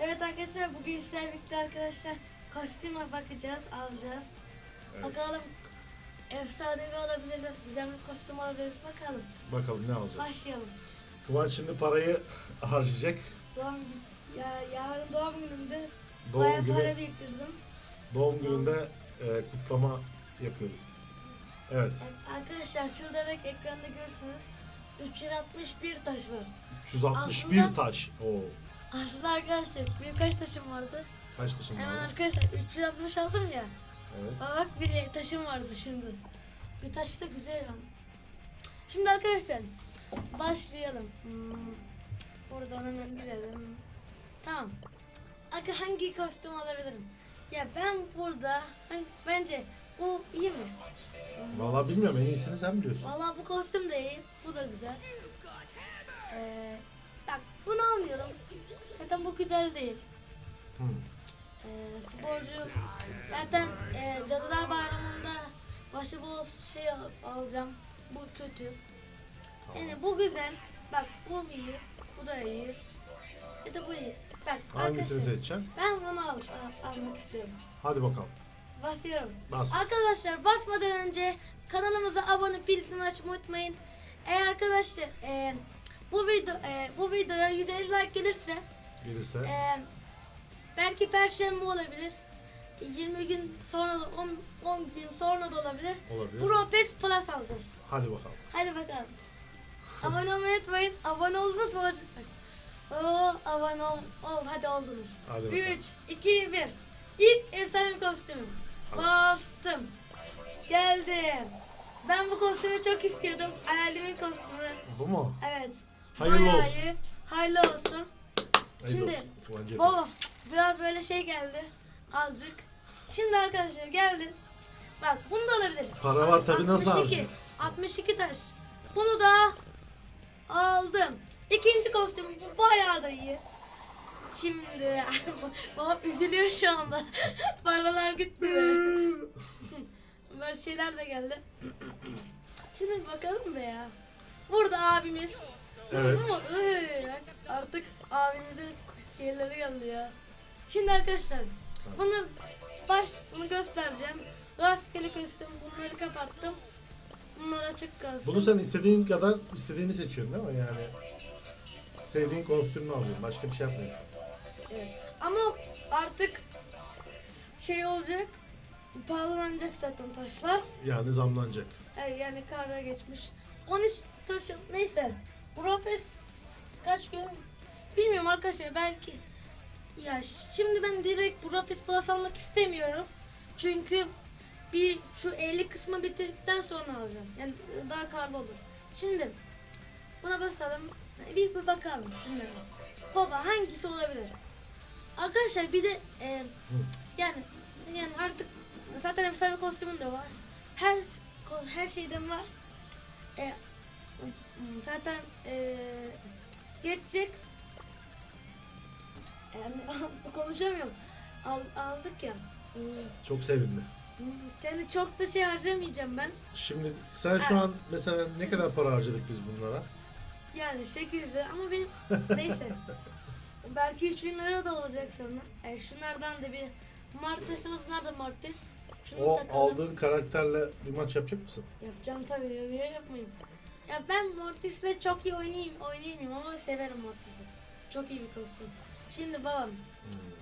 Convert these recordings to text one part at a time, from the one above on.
Evet arkadaşlar bugün sizlerle birlikte arkadaşlar kostüme bakacağız, alacağız. Evet. Bakalım efsanevi olabilir, güzel bir kostüm olabilir. Bakalım. Bakalım ne alacağız. Başlayalım. Kıvanç şimdi parayı harcayacak. Doğum ya yarın doğum günümde Doğum bayağı günü- para biriktirdim. Doğum gününde e, kutlama yapıyoruz. Evet. Arkadaşlar şurada da ekranda görürsünüz. 361 taş var. 361 Aslında- taş. Oo. Aslında arkadaşlar benim kaç taşım vardı? Kaç taşın Hemen var? arkadaşlar 360 aldım ya. Evet. Aa, bak bir taşım vardı şimdi. Bir taş da güzel lan. Şimdi arkadaşlar başlayalım. Hmm, buradan hemen girelim. Tamam. Arka hangi kostüm alabilirim? Ya ben burada hani bence bu iyi mi? Vallahi bilmiyorum en iyisini sen biliyorsun. Vallahi bu kostüm de iyi. Bu da güzel. Ee, bak bunu almayalım. Zaten bu güzel değil. Hı. Ee, sporcu zaten e, Cadılar Bayramı'nda başıboz şey al- alacağım. Bu kötü. Yani bu güzel. Bak bu iyi. Bu da iyi. Bir de bu iyi. Bak Hangisini arkadaşlar, seçeceksin? Ben bunu al, al- almak istiyorum. Hadi bakalım. Basıyorum. Bas. Arkadaşlar basmadan önce kanalımıza abone bildirim açmayı unutmayın. Eğer arkadaşlar e, bu video e, bu videoya 150 like gelirse Birisi. ee, belki perşembe olabilir. 20 gün sonra da 10, 10 gün sonra da olabilir. Olabilir. Pro PES Plus alacağız. Hadi bakalım. Hadi bakalım. abone olmayı unutmayın. Abone oldunuz mu hocam? Oo, abone ol, ol. Hadi oldunuz. Hadi bakalım. 3, 2, 1. İlk efsane kostümüm. Bastım. Geldim. Ben bu kostümü çok istiyordum. Hayalimin kostümü. Bu mu? Evet. Hayırlı Bayağı olsun. iyi. Hayırlı olsun. Hayırlı Şimdi olsun. Baba biraz böyle şey geldi. Azıcık. Şimdi arkadaşlar geldin. Bak bunu da alabiliriz. Para var tabii, nasıl 62. harcayayım? 62 taş. Bunu da aldım. İkinci kostüm bu bayağı da iyi. Şimdi babam üzülüyor şu anda. Paralar gitti böyle. Böyle şeyler de geldi. Şimdi bakalım be ya. Burada abimiz. Evet. Ama, artık abimizin şeyleri geldi ya. Şimdi arkadaşlar bunu baş bunu göstereceğim. Rastgele kostüm bunları kapattım. Bunlar açık kalsın. Bunu sen istediğin kadar istediğini seçiyorsun değil mi? Yani sevdiğin kostümünü alıyorsun. Başka bir şey yapmıyorsun. Evet. Ama artık şey olacak. Pahalanacak zaten taşlar. Yani zamlanacak. Evet, yani karda geçmiş. 13 taşı neyse. Profes kaç gün bilmiyorum arkadaşlar belki ya şimdi ben direkt Profes Plus almak istemiyorum. Çünkü bir şu 50 kısmı bitirdikten sonra alacağım. Yani daha karlı olur. Şimdi buna basalım. Bir, bir bakalım şunlara. Baba hangisi olabilir? Arkadaşlar bir de e, yani yani artık zaten efsane kostümün de var. Her her şeyden var. E, zaten e, geçecek. Yani konuşamıyorum. Al, aldık ya. Çok sevindim. hmm, Yani çok da şey harcamayacağım ben. Şimdi sen şu an mesela ne kadar para harcadık biz bunlara? Yani 800 lira ama benim neyse. Belki 3000 lira da olacak sonra. E, şunlardan da bir Martes'imiz nerede Martes? Şunu O takalım. aldığın karakterle bir maç yapacak mısın? Yapacağım tabii niye yapmayayım? Ya ben Mortis'le çok iyi oynayayım, oynayamıyorum ama severim Mortis'i. Çok iyi bir kostüm. Şimdi babam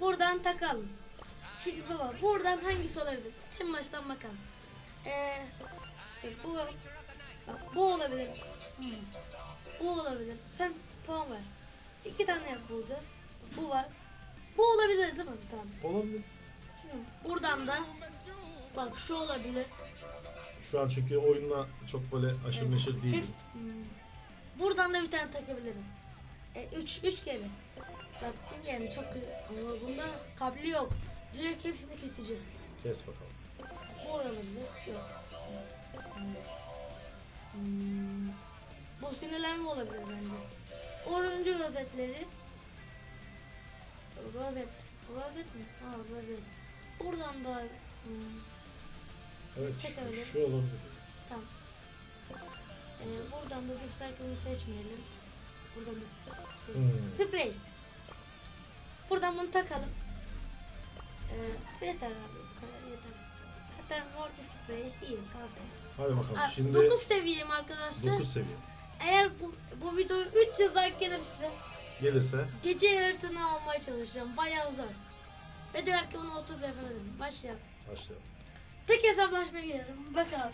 buradan takalım. Şimdi baba buradan hangisi olabilir? En baştan bakalım. Ee, bu bak, bu olabilir. Hmm. Bu olabilir. Sen puan ver. İki tane yap bulacağız. Bu var. Bu olabilir değil mi? Tamam. Olabilir. Şimdi buradan da bak şu olabilir. Şu an çünkü oyunla çok böyle aşırı Evet. neşir değilim. Hmm. Buradan da bir tane takabilirim. E, üç, üç kere. Bak yani çok güzel. Ama bunda kabli yok. Direkt hepsini keseceğiz. Kes bakalım. Bu olabilir. Yok. Hmm. Bu sinirlenme olabilir bence. Oyuncu rozetleri. Rozet. Rozet mi? Ha rozet. Buradan da hmm, Evet Tek öyle. şu, şu olabilir. tamam. buradan da dislike'ını seçmeyelim. Buradan da. Hmm. Sprey. Buradan bunu takalım. Ee, yeter abi. yeter. Hatta mortis sprey iyi kalsın. Hadi bakalım. Aa, Şimdi 9 seviyeyim arkadaşlar. 9 seviye. Eğer bu, bu video 300 like gelirse Gelirse gece yarısını almaya çalışacağım. Bayağı zor. Ve de belki bunu 30 yapamadım. Başlayalım. başlayalım. Tek hesaplaşmaya girelim. Bakalım.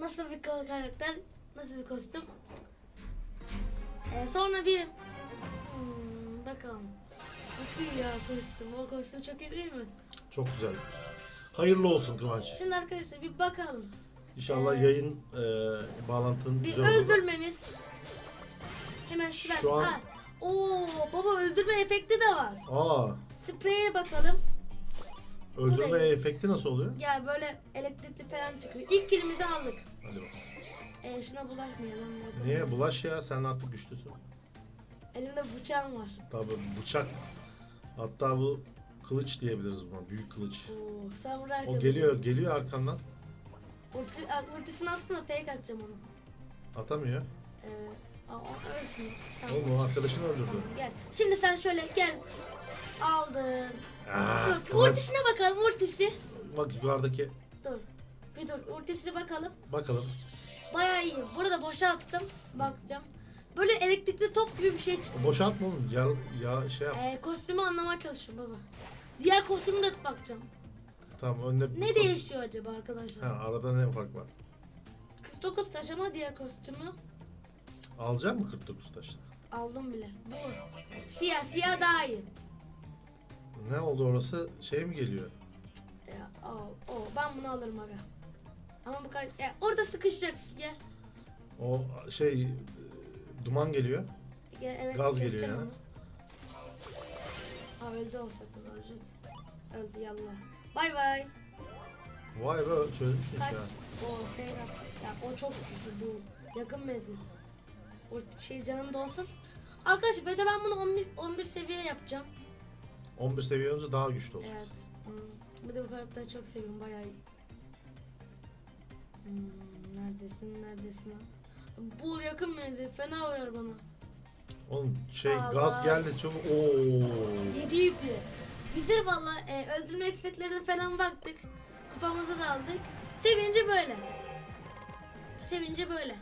Nasıl bir ka- karakter, nasıl bir kostüm. Ee, sonra bir hmm, bakalım. İyi ya kostüm. O kostüm çok iyi değil mi? Çok güzel. Hayırlı olsun Kıvanç. Şimdi arkadaşlar bir bakalım. İnşallah Ee, yayın e, bağlantın Bir güzel olur. öldürmemiz. Hemen şu Şu an- Aa, Oo baba öldürme efekti de var. Aa, Spreye bakalım. öldürme Bu da iyi. efekti nasıl oluyor? Ya böyle elektrikli falan çıkıyor. İlk kilimizi aldık. Hadi bakalım. Ee, şuna bulaşmayalım. Niye? Bulaş ya sen artık güçlüsün. Elimde bıçağım var. Tabii bıçak. Hatta bu kılıç diyebiliriz buna. Büyük kılıç. Oo, samuray O kılıcı. geliyor, geliyor arkandan. Ulti, a, ultisini aslında fake atacağım onu. Atamıyor. Ee, aa, o ölsün. Tamam. Oğlum o arkadaşını öldürdü. Tamam, gel. Şimdi sen şöyle gel. Aldın. Aa, dur. Kıvanç. Ultisine bakalım ultisi. Bak yukarıdaki. Dur. Bir dur. Ultisine bakalım. Bakalım. Bayağı iyi. Burada boşa attım. Bakacağım. Böyle elektrikli top gibi bir şey çıktı. Boşaltma oğlum. Ya, ya şey yap. Ee, kostümü anlamaya çalışıyorum baba. Diğer kostümü de bakacağım. Tamam önüne. Ne değişiyor acaba arkadaşlar? Ha, arada ne fark var? 49 taş ama diğer kostümü Alacak mı 49 taşını? aldım bile. Bu. Siyah, siyah daha iyi. Ne oldu orası? Şey mi geliyor? Ya, o, o, ben bunu alırım aga. Ama bu kadar, ya, orada sıkışacak. Gel. O şey e, duman geliyor. Gel, evet, Gaz keseceğim geliyor yani. onu. Aa, öldü olsa da olacak. Öldü yallah. Bay bay. Vay be çözmüşsün Kaç. ya. O şey. Ya o çok kötü bu. Yakın menzil. O şey canım dolsun. Arkadaşlar bir de ben bunu 11, 11 seviye yapacağım. 11 seviye olunca daha güçlü Evet. olacaksın. Hmm. Bir de bu karakteri çok seviyorum bayağı iyi. Hmm, neredesin neredesin ha? Bu yakın menzil fena vuruyor bana. Oğlum şey Allah. gaz geldi çabuk. Oo. 7 yüklü. Güzel valla e, öldürme efektlerine falan baktık. Kupamızı da aldık. Sevince böyle. Sevince böyle.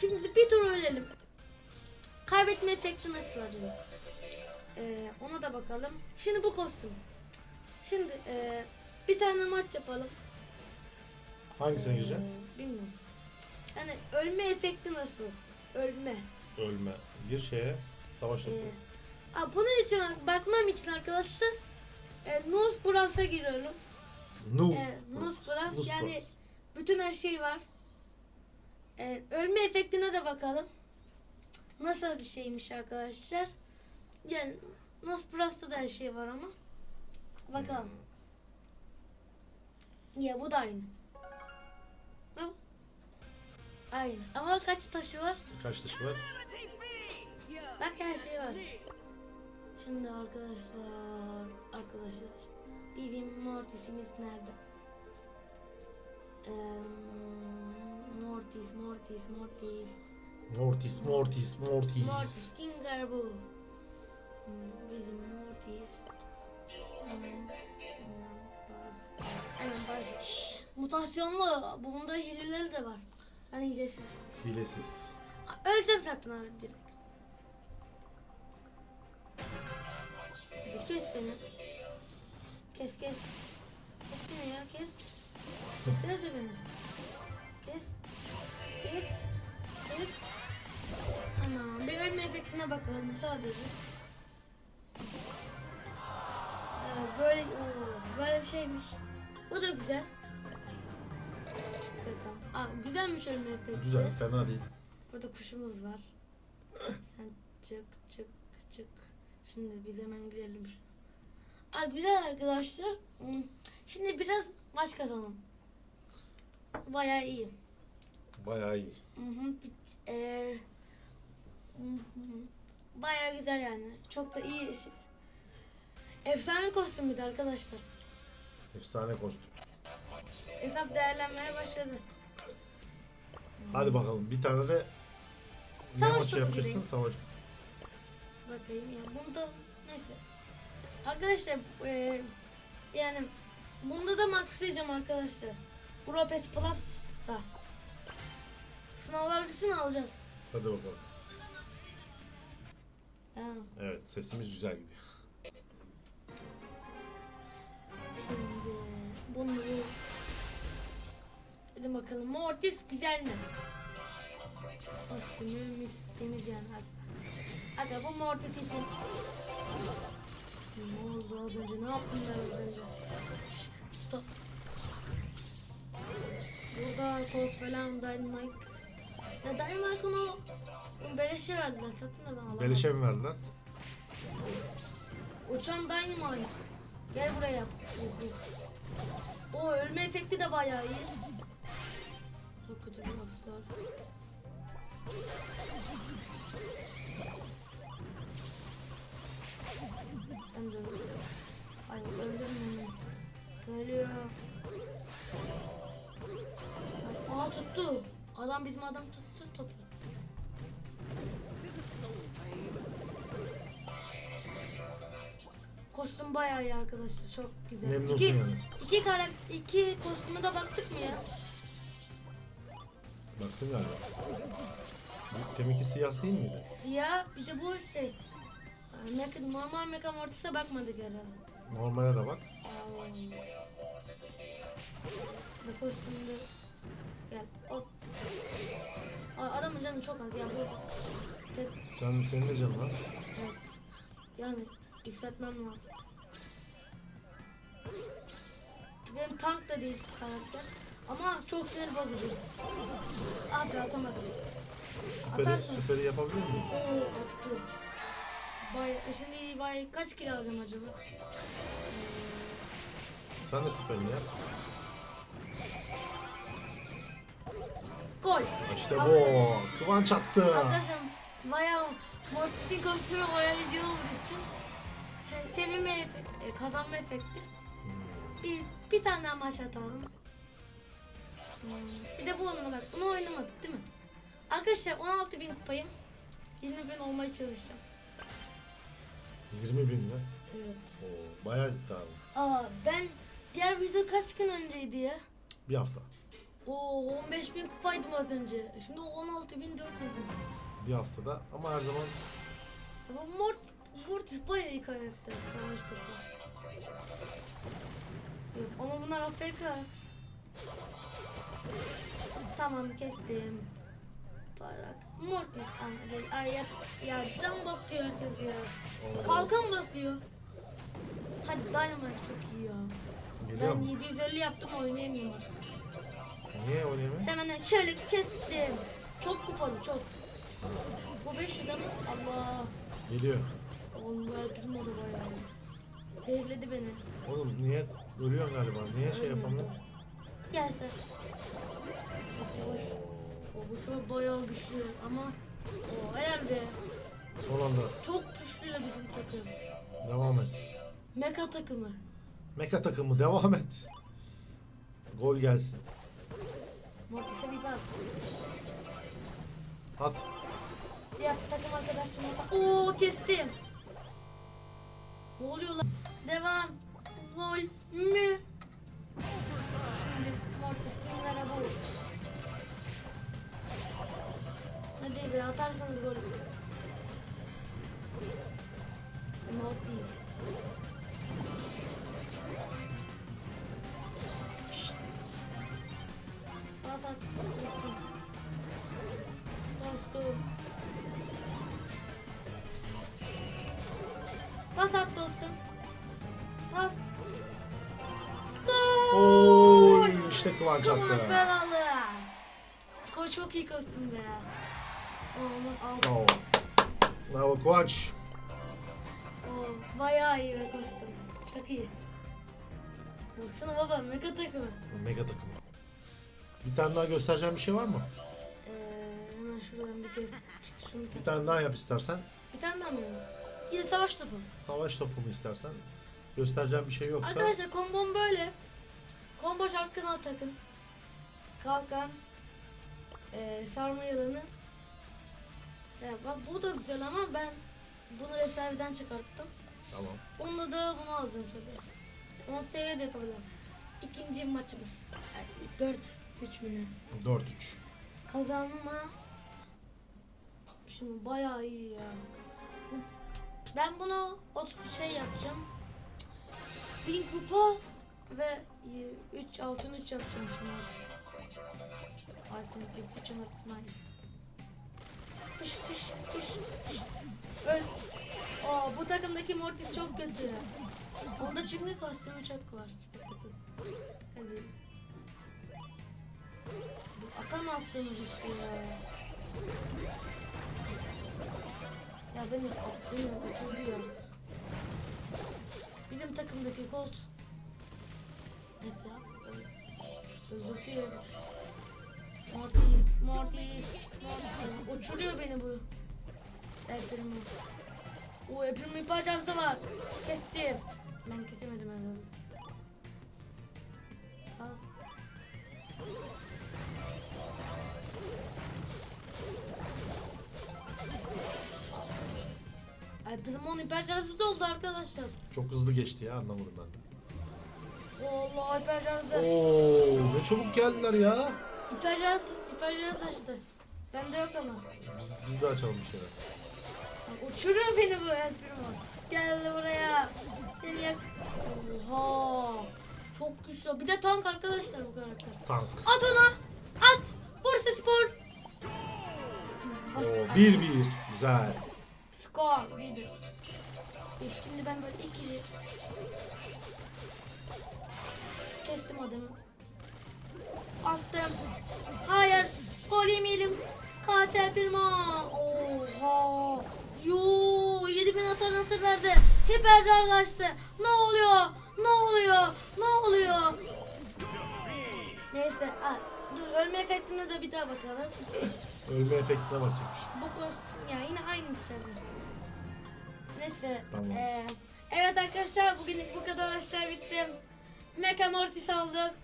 Şimdi bir tur ölelim. Kaybetme efekti nasıl acaba? E, ona da bakalım. Şimdi bu kostüm. Şimdi e, bir tane maç yapalım. Hangisine gireceksin? Ee, bilmiyorum. Yani ölme efekti nasıl? Ölme. Ölme. Gir şeye savaş Ee, yapıyor. aa, bunun için bakmam için arkadaşlar e, Nosbras'a giriyorum. Nu. E, Nosbras Nusbras. yani bütün her şey var. E, ölme efektine de bakalım. Nasıl bir şeymiş arkadaşlar. Yani Nosbras'ta da her şey var ama. Bakalım. Ya bu da aynı. Aynı. Ama kaç taşı var? Kaç taşı var? Bak her şey var. Şimdi arkadaşlar, arkadaşlar. Bizim Mortis'imiz nerede? Eee, Mortis, Mortis, Mortis. Mortis, Mortis, Mortis. Mortis, Kinger bu. Hmm, Bizim Mortis. Hemen, hemen bas. Hemen bas. Mutasyonlu. Bunda hileleri de var. Ben hilesiz. Hilesiz. Öleceğim zaten direkt. Beni. Kes kes. Kes beni ya kes. Kessene beni. Kes. Kes. Kes. Tamam. Bir ölme efektine bakalım sadece. Ee, böyle oo, böyle bir şeymiş. Bu da güzel. Çıktı. Aa, güzelmiş ölme efekti. Güzel, fena değil. Burada kuşumuz var. Sen çık çık çık. Şimdi biz hemen girelim şuna. Aa, güzel arkadaşlar. Hmm, Şimdi biraz maç kazanalım. Bayağı iyi. Bayağı iyi. Hı hı, hı. Bayağı güzel yani. Çok da iyi. şey. Efsane kostüm bir de arkadaşlar. Efsane kostüm. Hesap değerlenmeye başladı. Hadi bakalım bir tane de ne Savaş maçı topu yapacaksın? gireyim. Savaş. Bakayım ya bunda neyse. Arkadaşlar e, yani bunda da maxlayacağım arkadaşlar. Europes Plus da. Sınavlar bitsin alacağız. Hadi bakalım. Ha, Evet sesimiz güzel gidiyor. şimdi bunu Hadi bakalım Mortis güzel mi? Aslında temiz yani. Aga bu Mortis için. Ne oldu az önce? Ne yaptım ben az önce? Stop. Burada Colt falan Dynamite. Ya Dynamite onu beleşe verdiler. Satın da ben alamadım. Beleşe mi verdiler? Uçan Dynamite. Gel buraya. O ölme efekti de bayağı iyi. Çok kötü bir atışlar. Öldür. Ay öldürme onu. Ölüyor. Aa tuttu. Adam bizim adam tuttu topu. Kostüm bayağı iyi arkadaşlar. Çok güzel. Memnunsun iki, yani. iki karakter, iki kostüme de baktık mı ya? Baktın galiba. Deminki siyah değil miydi? Siyah bir de bu şey. Mecha, normal Mecha Mortis'e bakmadık herhalde. Normale de bak. Bu kostümde gel hop. Aa, adamın canı çok az ya bu. Tek, Sen senin de canın az. evet. Yani yükseltmem lazım. Benim tank da değil karakter. Ama çok sinir bozucu. Abi atamadım. Süperi, Atarsın. süperi yapabilir miyim? Oo attı. Bay, şimdi bay kaç kilo alacağım acaba? Sen de süperini yap. Gol. İşte bu. Kıvanç attı. Arkadaşlar bayağı Mortis'in kostümü bayağı video olduğu için şey, sevinme efekti, e, kazanma efekti. Bir, bir tane daha maç atalım. Hmm, Bir de bu onunla bak. Bunu oynamadık değil mi? Arkadaşlar 16 bin kupayım. 20 bin olmaya çalışacağım. 20 bin mi? Evet. Oo, bayağı iddialı. Aa ben diğer video kaç gün önceydi ya? Bir hafta. Oo 15 bin kupaydım az önce. Şimdi 16 bin 400. Bir haftada ama her zaman Bu Mort, Mortis bayağı iyi karakter. Savaş topu. Ama bunlar AFK. Tamam kestim. Mortis Ay, ay ya, ya can basıyor herkes ya. Kalkan basıyor. Hadi Dynamite çok iyi ya. geliyor Ben mu? 750 yaptım oynayamıyorum. Niye oynayamıyor? Hemen şöyle kestim. Çok kupalı çok. Bu 500 ama Allah. Geliyor. Onlar durmadı bayağı. Zehirledi beni. Oğlum niye ölüyorsun galiba? Niye şey yapamıyor? Gel sen. Çok yavaş. Bu sefer bayağı güçlü ama o herhalde Son anda çok güçlü de bizim takım. devam et. Meka takımı. Meka takımı devam et. Gol gelsin. Mortis'e bir. At. Diğer takım arkadaşlarıma bak. Oo kestim. Ne oluyor lan? Devam. Gol mü? Şimdi Mortis kimlere bu? Hadi be atarsanız gol. Mortis. Pas at. Dostum. Pas at dostum. Pas. Gol! Oy işte Kıvanç Kıvanç attı. Beralı. Skor çok iyi kostüm be. Oo. Bravo. Kıvanç. Oo, bayağı iyi be kostüm. Çok iyi. Baksana baba mega takımı. Mega takımı. Bir tane daha göstereceğim bir şey var mı? Ee, hemen şuradan bir kez şunu Bir tane daha yap istersen. Bir tane daha mı? Yine savaş topu. Savaş topu mu istersen. Göstereceğim bir şey yoksa. Arkadaşlar kombom böyle. Combo şapkını takın. Kalkan. Ee, sarma yılanı. Ya bak bu da güzel ama ben bunu reservden çıkarttım. Tamam. Bunda da bunu alacağım tabii. 10 seviye de yapabilirim. İkinci maçımız. Yani 4 3 mü ne? 4-3. Kazanma. Şimdi bayağı iyi ya. Ben bunu 30 şey yapacağım. 1000 kupa ve 3 altın 3 yapacağım şimdi. Altın 3 3 nice. Fış fış fış fış. Öl. Aa, bu takımdaki Mortis çok kötü. Onda çünkü kostümü çok var. Hadi. Atamazsınız işte ya. Ya beni beni uçurdu ya. Bizim takımdaki Colt. Neyse ya. Mortis. Uçuruyor beni bu. Epirmi. O Epirmi parçası var. Kestim. Ben kesemedim herhalde. Al. Epirmi'nin hiper şarjı doldu arkadaşlar. Çok hızlı geçti ya anlamadım ben de. Allah hiper şarjı. Oo, ne çabuk geldiler ya. Hiper şarjı, şarjı açtı. Bende yok ama. Biz, biz de açalım bir şeyler. Uçuruyor beni bu Elfirmo. Gel buraya. Seni yak... Oha. Çok güçlü. Bir de tank arkadaşlar bu karakter. Tank. At ona. At. Bursa Spor. Oo, 1-1. Güzel. Skor. Bir bir. E, Şimdi ben böyle ikili. Kestim adamı. Bastım. Hayır. Katil firma. Oha. Yo 7000 hasar nasıl verdi? Hiper açtı. Ne oluyor? Ne oluyor? Ne oluyor? Neyse. Aa, dur ölme efektine de bir daha bakalım. Ölme efektine bakacakmış. Bu kostüm ya yine aynı dışarı. Neyse. Tamam. eee, evet arkadaşlar bugünlük bu kadar arkadaşlar bittim. Mecha Mortis aldık.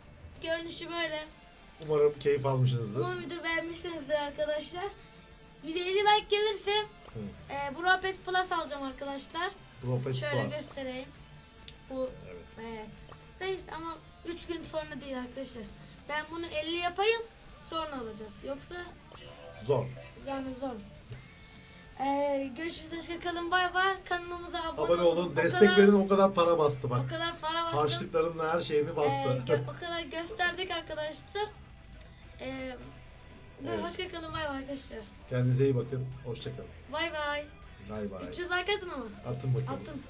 Görünüşü böyle. Umarım keyif almışsınızdır. Bu videoyu beğenmişsinizdir arkadaşlar. 150 like gelirse Hı. eee bu Rapes Plus alacağım arkadaşlar. Propes Şöyle Plus. göstereyim. Bu Evet. evet. Neyse ama 3 gün sonra değil arkadaşlar. Ben bunu 50 yapayım sonra alacağız. Yoksa Zor. Yani zor. Ee, görüşürüz hoşça kalın bay bay. Kanalımıza abone, Abone olun. O Destek kadar- verin o kadar para bastı bak. O kadar para bastım. Harçlıkların her şeyini Ee, bastı. gö- o kadar gösterdik arkadaşlar. Ee, Evet. Hoşça kalın bay bay arkadaşlar. Kendinize iyi bakın. Hoşçakalın. Bay bay. Bay bay. 300 like atın ama. Atın bakalım. Atın.